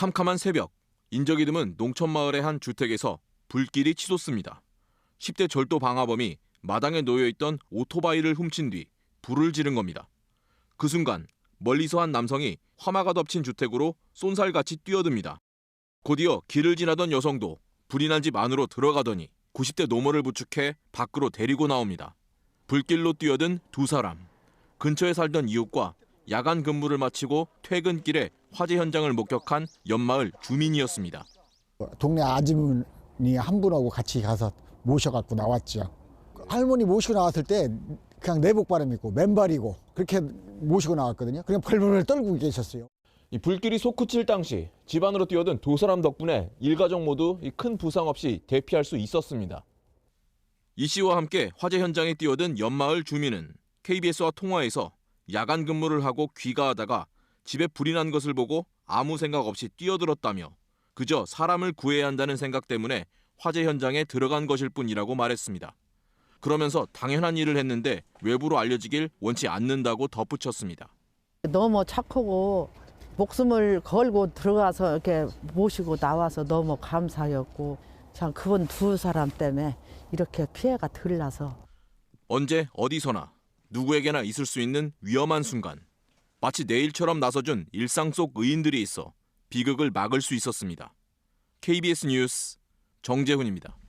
캄캄한 새벽, 인적이 드문 농촌마을의 한 주택에서 불길이 치솟습니다. 10대 절도 방화범이 마당에 놓여 있던 오토바이를 훔친 뒤 불을 지른 겁니다. 그 순간 멀리서 한 남성이 화마가 덮친 주택으로 쏜살같이 뛰어듭니다. 곧이어 길을 지나던 여성도 불이 난 집 안으로 들어가더니 90대 노모를 부축해 밖으로 데리고 나옵니다. 불길로 뛰어든 두 사람. 근처에 살던 이웃과 야간 근무를 마치고 퇴근길에 화재 현장을 목격한 연마을 주민이었습니다. 동네 아주머니 한 분하고 같이 가서 모셔갖고 나왔죠. 할머니 모시고 나왔을 때 그냥 내복 바람 입고 맨발이고 그렇게 모시고 나왔거든요. 그냥 벌벌 떨고 계셨어요. 이 불길이 솟구칠 당시 집 안으로 뛰어든 두 사람 덕분에 일가족 모두 이큰 부상 없이 대피할 수 있었습니다. 이 씨와 함께 화재 현장에 뛰어든 연마을 주민은 KBS와 통화에서 야간 근무를 하고 귀가하다가 집에 불이 난 것을 보고 아무 생각 없이 뛰어들었다며 그저 사람을 구해야 한다는 생각 때문에 화재 현장에 들어간 것일 뿐이라고 말했습니다. 그러면서 당연한 일을 했는데 외부로 알려지길 원치 않는다고 덧붙였습니다. 너무 착하고 목숨을 걸고 들어가서 이렇게 모시고 나와서 너무 감사였고 참 그분 두 사람 때문에 이렇게 피해가 덜 나서 언제 어디서나 누구에게나 있을 수 있는 위험한 순간 마치 내일처럼 나서준 일상 속 의인들이 있어 비극을 막을 수 있었습니다. KBS 뉴스 정재훈입니다.